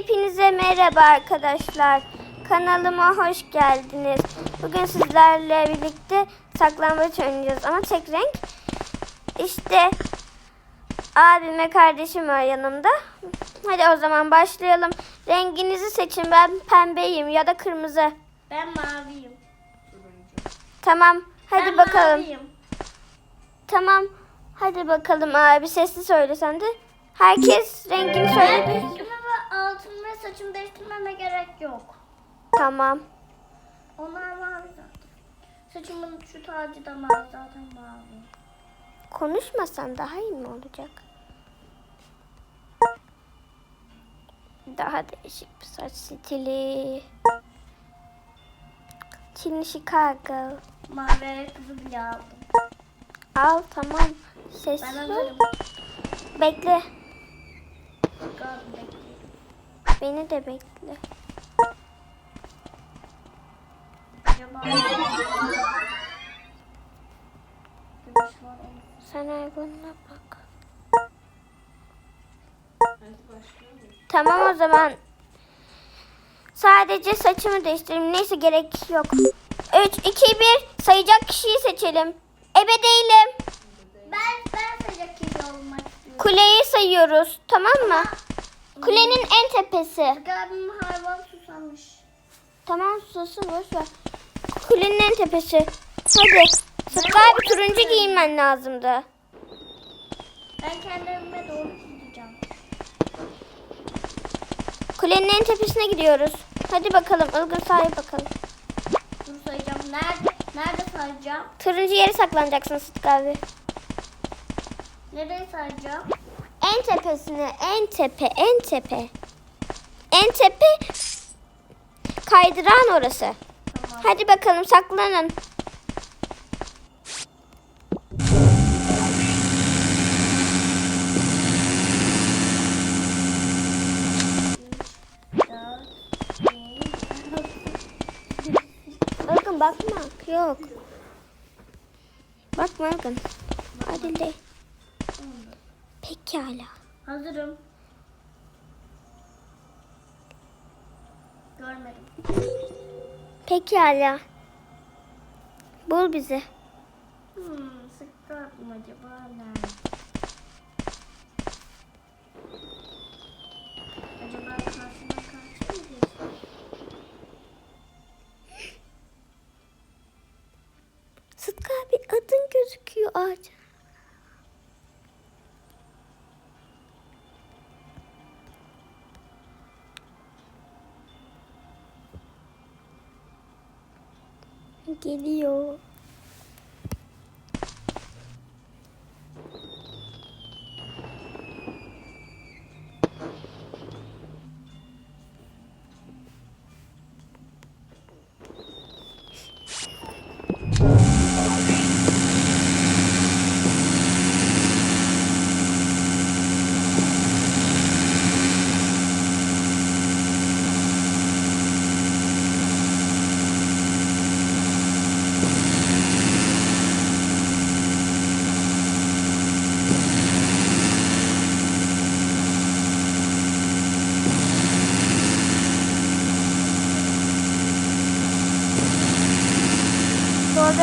Hepinize merhaba arkadaşlar. Kanalıma hoş geldiniz. Bugün sizlerle birlikte saklambaç oynayacağız ama tek renk. İşte abim ve kardeşim var yanımda. Hadi o zaman başlayalım. Renginizi seçin. Ben pembeyim ya da kırmızı. Ben maviyim. Tamam. Hadi ben bakalım. Maviyim. Tamam. Hadi bakalım abi sesli söyle sen de. Herkes rengini Ben üstüme ve saçımı değiştirmeme gerek yok. Tamam. Onlar mavi zaten. Saçımın şu tacı da mavi zaten mavi. Konuşmasan daha iyi mi olacak? Daha değişik bir saç stili. Çin Chicago. Mavi ayakkabı bile aldım. Al tamam. Ben Sesli. hazırım. Bekle. Beni de bekle. Sen hayvanına bak. Tamam o zaman. Sadece saçımı değiştireyim. Neyse gerek yok. 3, 2, 1 sayacak kişiyi seçelim. Ebe değilim. Ben, ben sıcak kedi olmak istiyorum. Kuleyi sayıyoruz. Tamam mı? Kulenin en tepesi. Abim hayvan susamış. Tamam susun boş ver. Kulenin en tepesi. Hadi. Sıtkı abi turuncu giyinmen lazımdı. Ben kendi evime doğru gideceğim. Kulenin en tepesine gidiyoruz. Hadi bakalım Ilgın say bakalım. Dur sayacağım. Nerede? Nerede sayacağım? Turuncu yere saklanacaksın Sıtkı abi. Nereye sayacağım? En tepesine, en tepe, en tepe. En tepe kaydıran orası. Tamam. Hadi bakalım saklanın. Bakma. Yok. Bakma Ilgın. Hadi de. Pekala. Hazırım. Görmedim. Pekala. Bul bizi. Hmm, sıktı aklım acaba nerede? Geliyor.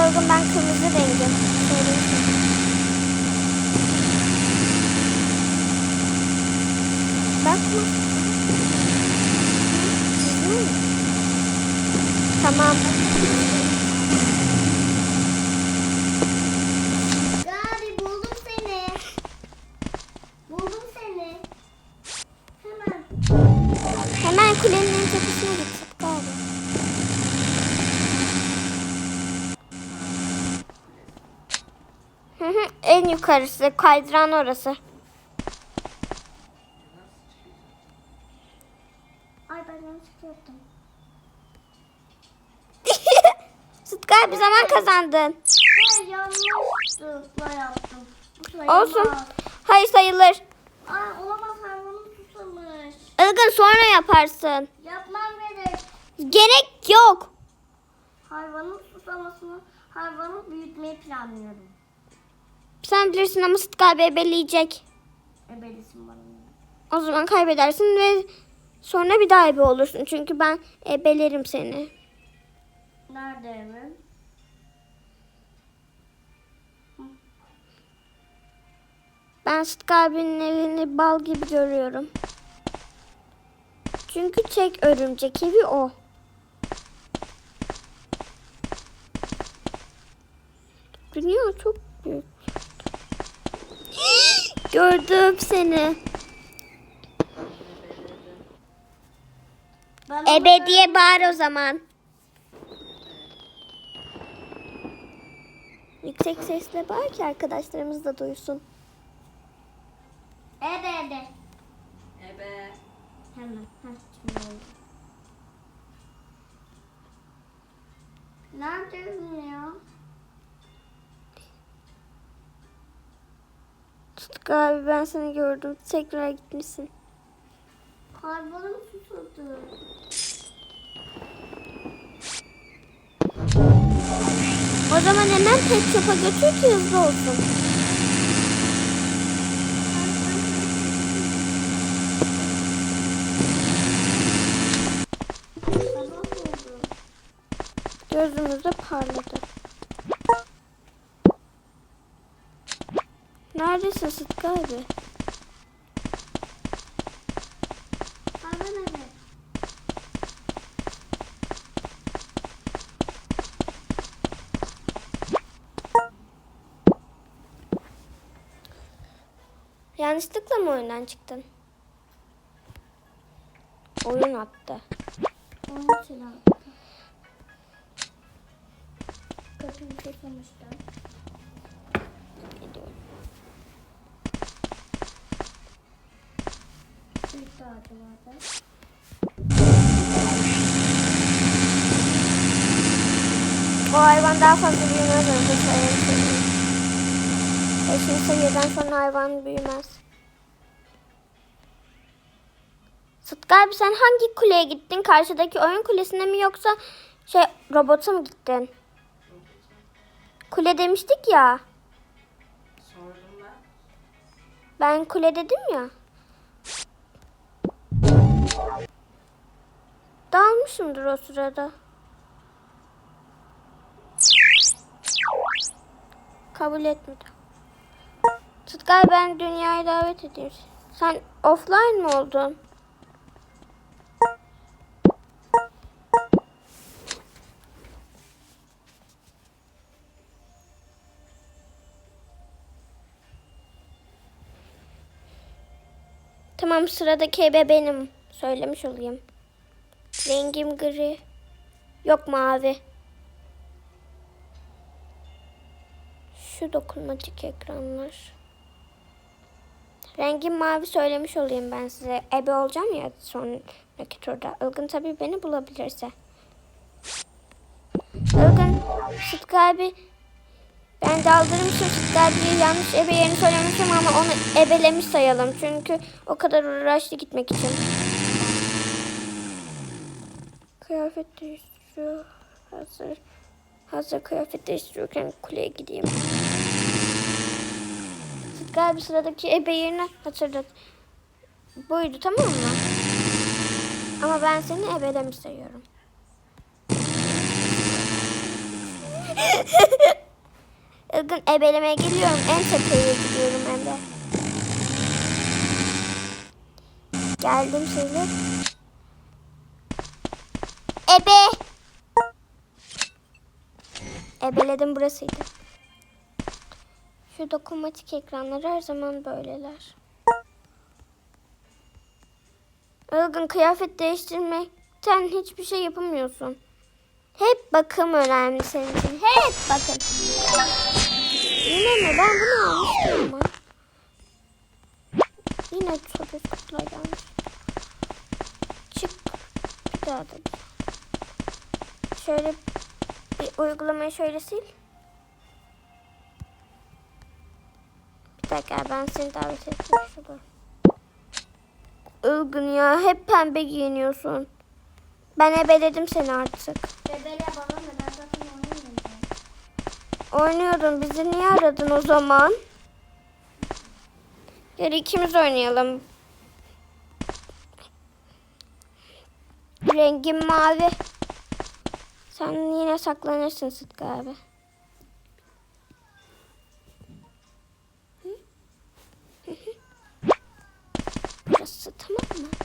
Ilgın ben kırmızı rengim. Bakma. Tamam. Gari buldum seni. Buldum seni. Hemen. Hemen kulenin en tepesine git Sıtkı en yukarısı kaydıran orası. Ay ben yanlışlıkla yaptım. Sıtkı abi zaman kazandın. Ay yanlışlıkla yaptım. Sayılmaz. Olsun. Hayır sayılır. Ay olamaz hayvanım susamış. Ilgın sonra yaparsın. Yapmam gerek. Gerek yok. Hayvanın susamasını, hayvanı büyütmeyi planlıyorum. Sen bilirsin ama Sıtkı abi ebeleyecek. Ebelisin bana. O zaman kaybedersin ve Sonra bir daha ebe olursun. Çünkü ben ebelerim seni. Nerede evin? Ben Sıtkı abinin evini bal gibi görüyorum. Çünkü tek örümcek evi o. Gördüm seni. Ben Ebe diye bağır o zaman. Yüksek sesle bağır ki arkadaşlarımız da duysun. Ebe ebe. Ebe. Hemen. Oldu. Neredesin ya? Sıtkı abi ben seni gördüm. Tekrar gitmişsin. Kalbim susadı. O zaman hemen pet shop'a götür ki hızlı olsun. Gözümüzde parladı. Sıtkı abi? Ebe. Yanlışlıkla mı oyundan çıktın? Oyun attı. Onun için aldım. Kapıyı susamışlar. De ağacı vardı. O hayvan daha fazla büyümez önce söyleyeyim. Beşinci seviyeden sonra hayvan büyümez. Sıtkı abi sen hangi kuleye gittin? Karşıdaki oyun kulesine mi yoksa şey robota mı gittin? Kule demiştik ya. Sordum ben. Ben kule dedim ya. Dalmışımdır o sırada. Kabul etmedi. Tutkay ben dünyaya davet ediyorum. Sen offline mı oldun? Tamam sıradaki ebe benim. Söylemiş olayım. Rengim gri. Yok mavi. Şu dokunmatik ekranlar. Rengim mavi söylemiş olayım ben size. Ebe olacağım ya sonraki turda. Ilgın tabii beni bulabilirse. Ilgın, Sıtkı abi ben daldırmışım Sıtkı abiye yanlış ebe yerini söylemişim ama onu ebelemiş sayalım. Çünkü o kadar uğraştı gitmek için. Kıyafet değiştiriyor. Hazır. Hazır kıyafet değiştiriyorken kuleye gideyim. Abi sıradaki ebe yerini hatırlat. Buydu tamam mı? Ama ben seni ebelemiş sayıyorum. Ilgın ebelemeye geliyorum. En tepeye gidiyorum hem de. Geldim şimdi. Ebe. Ebeledim burasıydı. Şu dokunmatik ekranlar her zaman böyleler. Ilgın kıyafet değiştirmekten hiçbir şey yapamıyorsun. Hep bakım önemli senin için. Hep bakım. Yine mi? Ben bunu almıştım ama. Yine çok kutular. Çık. Bir daha da. Şöyle bir uygulamayı şöyle sil. Bir dakika ben seni davet ettim şurada. Ilgın ya hep pembe giyiniyorsun. Ben ebeledim seni artık. Bebele bana ne? Ben zaten oynamıyorum. Oynuyordun. Bizi niye aradın o zaman? Gel ikimiz oynayalım. Rengim mavi. Sen yine saklanırsın Sıtkı abi. Burası tamam mı?